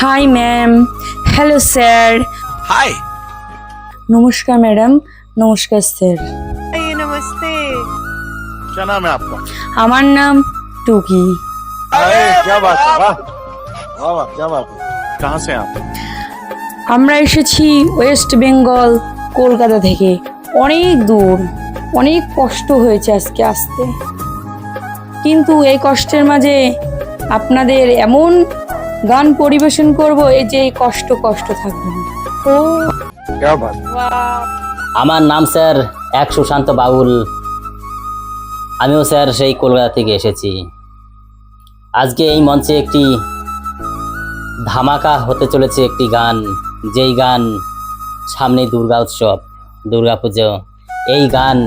hi ma'am hello sir hi নমস্কার madam নমস্কার sir ये नमस्ते क्या नाम है आपका আমার নাম টুকি अरे क्या बात है वाह वाह वाह क्या बात है कहाँ से हैं आप আমরা এসেছি ওয়েস্ট বেঙ্গল কলকাতা থেকে অনেক দূর অনেক কষ্ট হয়েছে আজকে আসতে কিন্তু এই কষ্টের মাঝে আপনাদের এমন গান পরিবেশন করব এই যে কষ্ট কষ্ট থাকবে ও। আমার নাম স্যার এক সুশান্ত বাউল। আমিও স্যার সেই কলকাতা থেকে এসেছি। আজকে এই মঞ্চে একটি ধামাকা হতে চলেছে একটি গান যেই গান সামনে দুর্গা উৎসব দুর্গাপুজো এই গান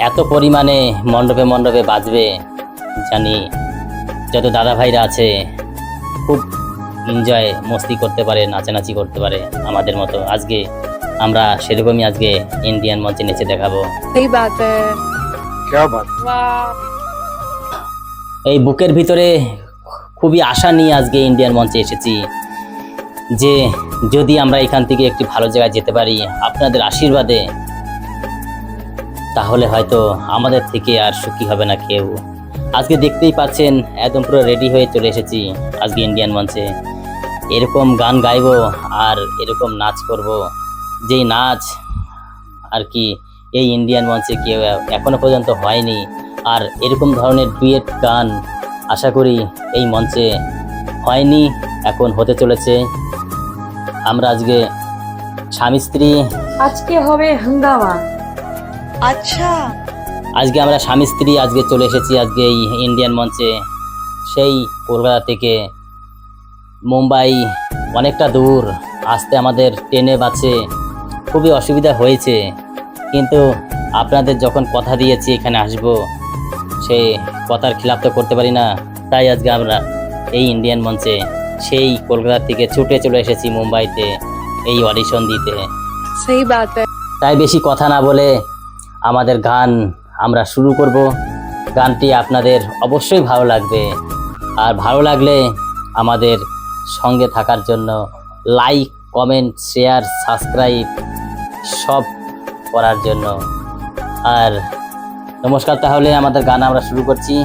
এত পরিমাণে মণ্ডপে মণ্ডপে বাজবে জানি যত দাদা ভাইরা আছে খুব এনজয় মস্তি করতে পারে নাচানাচি করতে পারে আমাদের মতো। আজকে আমরা সেরকমই আজকে ইন্ডিয়ান মঞ্চে নেচে দেখাবো। এই বুকের ভিতরে খুবই আশা নিয়ে আজকে ইন্ডিয়ান মঞ্চে এসেছি যে যদি আমরা এখান থেকে একটি ভালো জায়গায় যেতে পারি আপনাদের আশীর্বাদে তাহলে হয়তো আমাদের থেকে আর সুখী হবে না কেউ। আজকে দেখতেই পাচ্ছেন একদম পুরো রেডি হয়ে চলে এসেছি আজকে ইন্ডিয়ান মঞ্চে এরকম গান গাইব আর এরকম নাচ করব। যেই নাচ আর কি এই ইন্ডিয়ান মঞ্চে কেউ এখনও পর্যন্ত হয়নি। আর এরকম ধরনের ডুয়েট গান আশা করি এই মঞ্চে হয়নি এখন হতে চলেছে। আমরা আজকে স্বামী স্ত্রী আজকে হবে হাঙ্গামা। আচ্ছা। আজকে আমরা স্বামী স্ত্রী আজকে চলে এসেছি আজকে এই ইন্ডিয়ান মঞ্চে। সেই কলকাতা থেকে মুম্বাই অনেকটা দূর আসতে আমাদের ট্রেনে বাছে খুবই অসুবিধা হয়েছে। কিন্তু আপনাদের যখন কথা দিয়েছি এখানে আসব সেই কথার খিলাপ তো করতে পারি না। তাই আজকে আমরা এই ইন্ডিয়ান মঞ্চে সেই কলকাতা থেকে ছুটে চলে এসেছি মুম্বাইতে এই অডিশন দিতে। সেই বাত। তাই বেশি কথা না বলে আমাদের গান আমরা শুরু করব গানটি আপনাদের অবশ্যই ভালো লাগবে আর ভালো লাগলে আমাদের সঙ্গে থাকার জন্য লাইক কমেন্ট শেয়ার সাবস্ক্রাইব সব করার জন্য আর নমস্কার তাহলে আমাদের গান আমরা শুরু করছি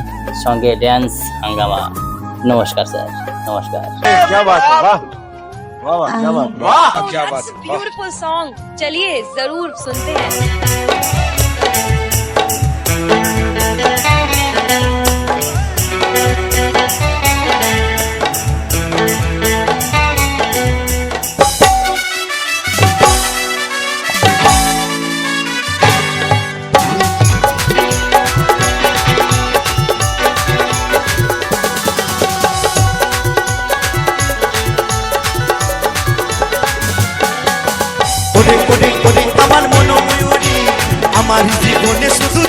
সঙ্গে ড্যান্স হাঙ্গামা নমস্কার স্যার নমস্কার है क्या बात है वाह वाह वाह क्या बात है वाह क्या बात है वाह ब्यूटीफुल सॉन्ग चलिए जरूर सुनते हैं শুধু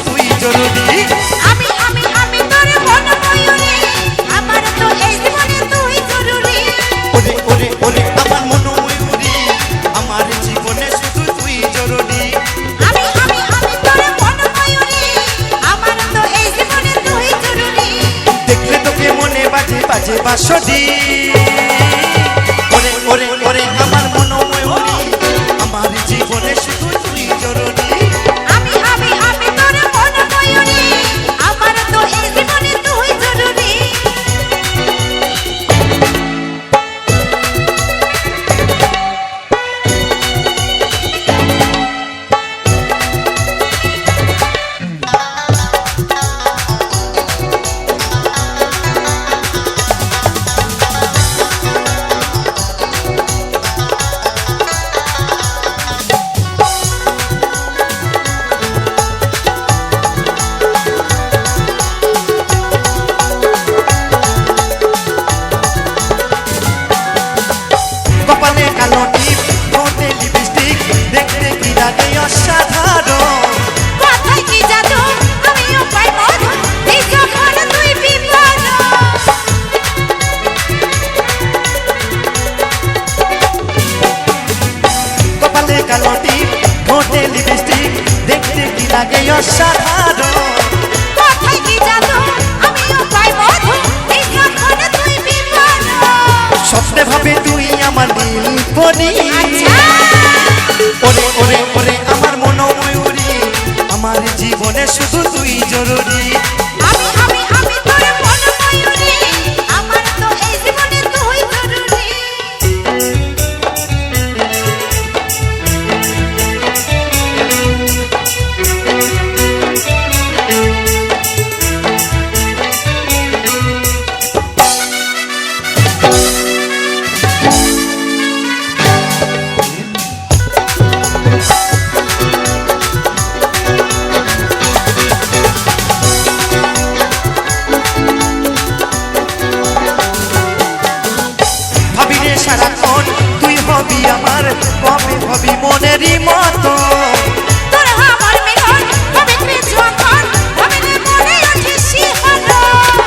কপালে কালো টিপ ঠোঁটে লিপস্টিক দেখতে কি লাগে অসাধারণ। কথায় কি জাদু আমিও পাই মধু এই যখন তুই বিপদ। কপালে কালো টিপ ঠোঁটে লিপস্টিক দেখতে কি লাগে অসাধারণ। স্বপ্নে ভাবে তুই আমার নীলপনি ওরে ওরে ওরে, আমার মনময়ূরী আমার জীবনে শুধু তুই জরুরি। হবি মনেরই মতো। তোর আমার মিলন পবিত্র যখন ভাবিলে ওঠে শিহরণ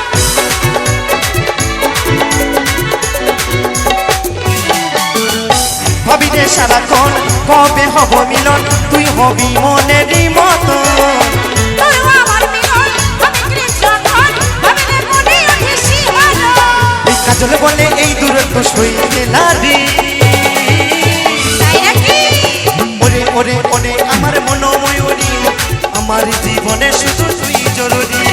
ভাবি রে সারাক্ষণ কবে হব মিলন তুই হবি মনেরই মতো। কাজল বলে এই দূরত্ব সইতে নারী। তুই জরুরি।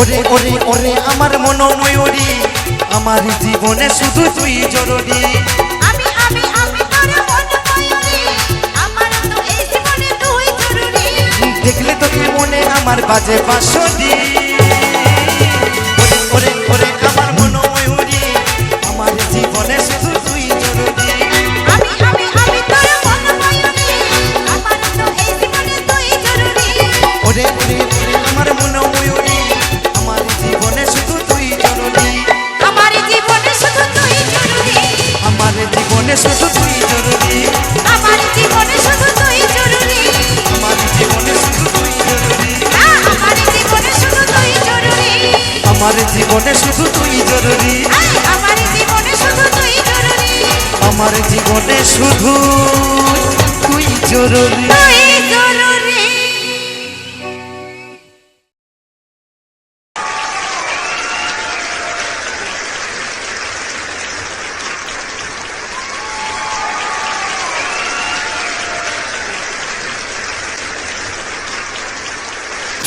ওরে ওরে ওরে আমার মনোময়ূরী আমার জীবনে শুধু তুই জরুরি। মন ময়ূরী আমার তুই দেখলে তোকে মনে আমার বাজে বাঁশরি তুই জরুরি। আই, আমার জীবনে শুধু তুই জরুরি। আমার জীবনে শুধু তুই জরুরি।